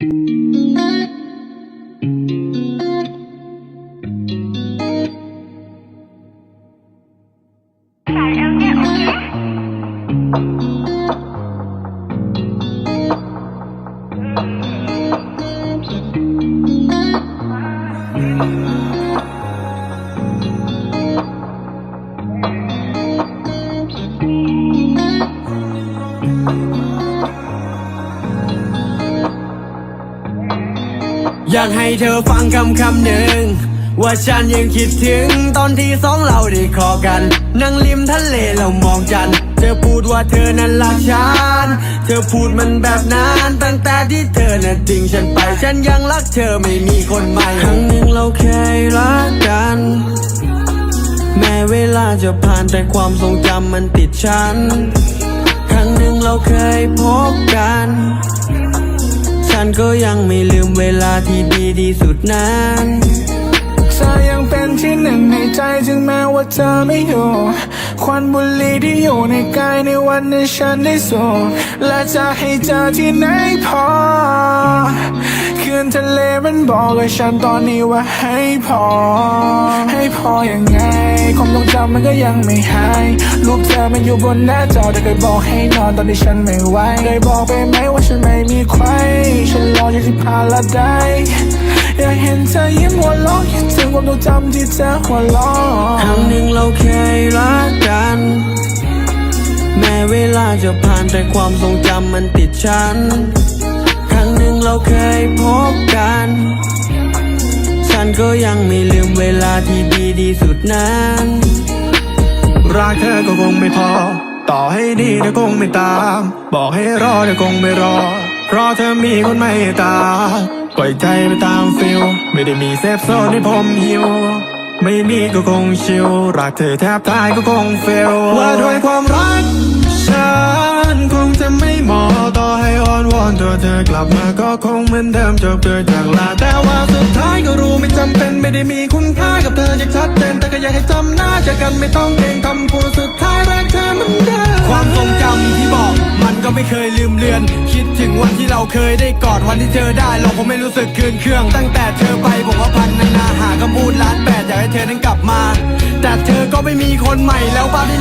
Và em biết. อยากให้เธอฟังคำคำหนึ่ง ว่าฉันยังคิดถึงตอนที่สองเราได้คอกัน นั่งริมทะเลเรามองจัน เธอพูดว่าเธอนั้นรักฉัน เธอพูดมันแบบนั้นตั้งแต่ที่เธอนั้นทิ้งฉันไป ฉันยังรักเธอไม่มีคนใหม่ ครั้งหนึ่งเราเคยรักกัน แม้เวลาจะผ่านแต่ความทรงจำมันติดฉัน ครั้งหนึ่งเราเคยพบกัน ฉันก็ยังไม่ลืมเวลาที่ดีที่สุดนั้นเธอยังเป็นที่หนึ่งในใจถึงแม้ว่าเธอไม่อยู่ควันบุหรี่ที่อยู่ในกายในวันที่ฉันได้สูดและจะให้เจอที่ไหนพอ คืนทะเลมันบอกกับฉันตอนนี้ว่าให้พอ ให้พอยังไงความทรงจำมันก็ยังไม่หายรูปเธอมันอยู่บนหน้าจอแต่เคยบอกให้นอนตอนที่ฉันไม่ไหวเคยบอกไปไหมว่าฉันไม่มีใครฉันรออยู่ที่พาราไดอยากเห็นเธอยิ้มหัวเราะคิดถึงความทรงจำที่เธอหัวเราะครั้งหนึ่งเราเคยรักกัน แม้เวลาจะผ่านแต่ความทรงจำมันติดฉัน ครั้งหนึ่งเราเคยพ ก็ยังไม่ลืมเวลาที่ดีที่สุดนั้นรักเธอก็คงไม่พอ ต่อให้ดีเธอคงไม่ตาม บอกให้รอเธอคงไม่รอ เพราะเธอมีคนไม่ตาปล่อยใจไปตามฟิลไม่ได้มีเซฟโซนให้ผมหิวไม่มีก็คงชิลรักเธอแทบตายก็คงเฟลว่าด้วยความรัก ฉันคงจะไม่เหมาะต่อให้อ้อนวอนตัวเธอกลับมาก็คงเหมือนเดิมจบโดยจากลาายก็รู้ไม่จำเป็นไม่ได้มีคุณค่ากับเธออย่างชัดเจนแต่ก็อยากให้จำหน้าจอกันไม่ต้องเกรงคำพูดสุดท้ายรักเธอเหมันเดิมความทรงจำที่บอกมันก็ไม่เคยลืมเลือน คิดถึงวันที่เราเคยได้กอดวันที่เธอได้เราคงไม่รู้สึกคืนเครื่อง ตั้งแต่เธอไปผมว่าพันนานาหาคำพูดล้านแปดอยากให้เธอนั้นกลับมา แต่เธอก็ไม่มีคนใหม่แล้วภาพที่